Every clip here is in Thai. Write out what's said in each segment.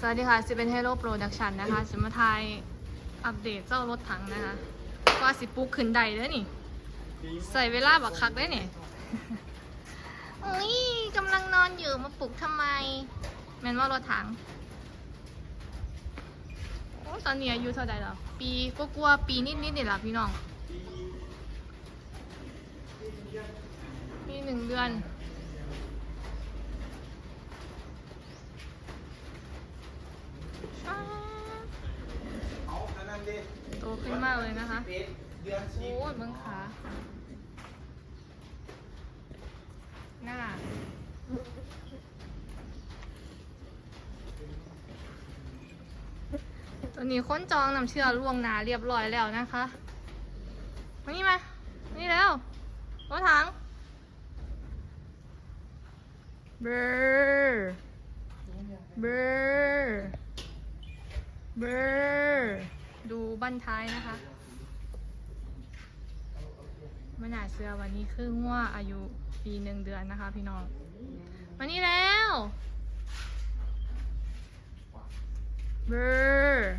สวัสดีค่ะจะเป็นเฮโร่โปรดักชันนะคะจะมาทายอัปเดตเจ้ารถถังนะคะว่าสิปลุกขึ้นใดเด้อนี่ ใส่เวลาบักคักได้เนี่ยอุ้ยกำลังนอนอยู่มาปลุกทำไมแม่นว่ารถถังโอ้ตอนนี้อายุเท่าไหร่แล้วปีก็กลัวาๆปีนิดๆนี่แหละพี่น้อง ปีหนึ่งเดือน เอาอันนั้นดิ โตขึ้นมากเลยนะคะโอ้ยเบิ้งขาหน้าตอนนี้ค้นจองน้ำเชื่อล่วงหนาเรียบร้อยแล้วนะคะมานี่มานี่แล้วรถถังเบอร์เบอร์เบอร์ บั้นท้ายนะคะม่น่าเชื่อวันนี้คือว่าอายุปีหนึ่งเดือนนะคะ พี่น้องมานี่แล้วเบอร์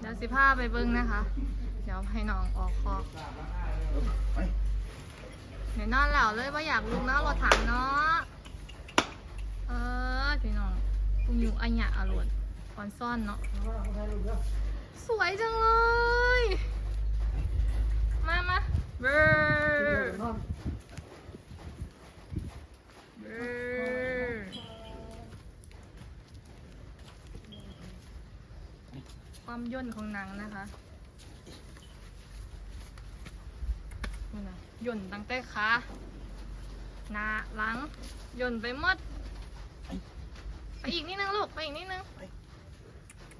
เดี๋ยวสิพาไปเบิ้งนะคะ เดี๋ยวให้น้องออกคอกไปเดี๋ยวนอนแล้วเลยว่าอยากลุกเนาะรถถังเนาะ เออพี่น้องปุงอยู่อัญญะอรวดก่อนซ่อนเนาะ สวยจังเลย มามาเบอร์เบอร์ ความย่นของหนังนะคะนี่นะย่นตั้งแต่ขาหน้าหลังย่นไปหมดไปอีกนิดนึงลูกไปอีกนิดนึง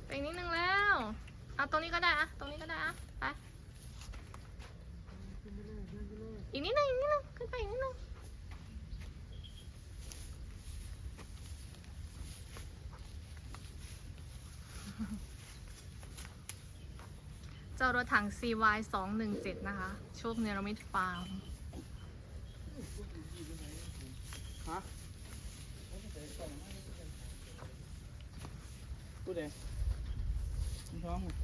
ไปอีกนิดนึงแล้วเอาตรงนี้ก็ได้อะตรงนี้ก็ได้อะไปอีกนิดนึงอีกนิดนึงขึ้นไปอีกนิดนึง เจ้ารถถัง CY 217นะคะ โชคเนรมิตฟาร์มฮะพูดเลยมึงท้องมั้ย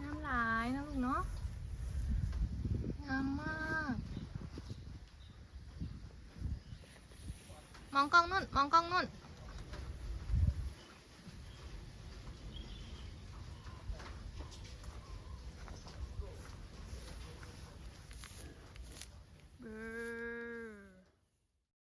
งามหลายนะลูกเนาะ งามมาก มองกล้อ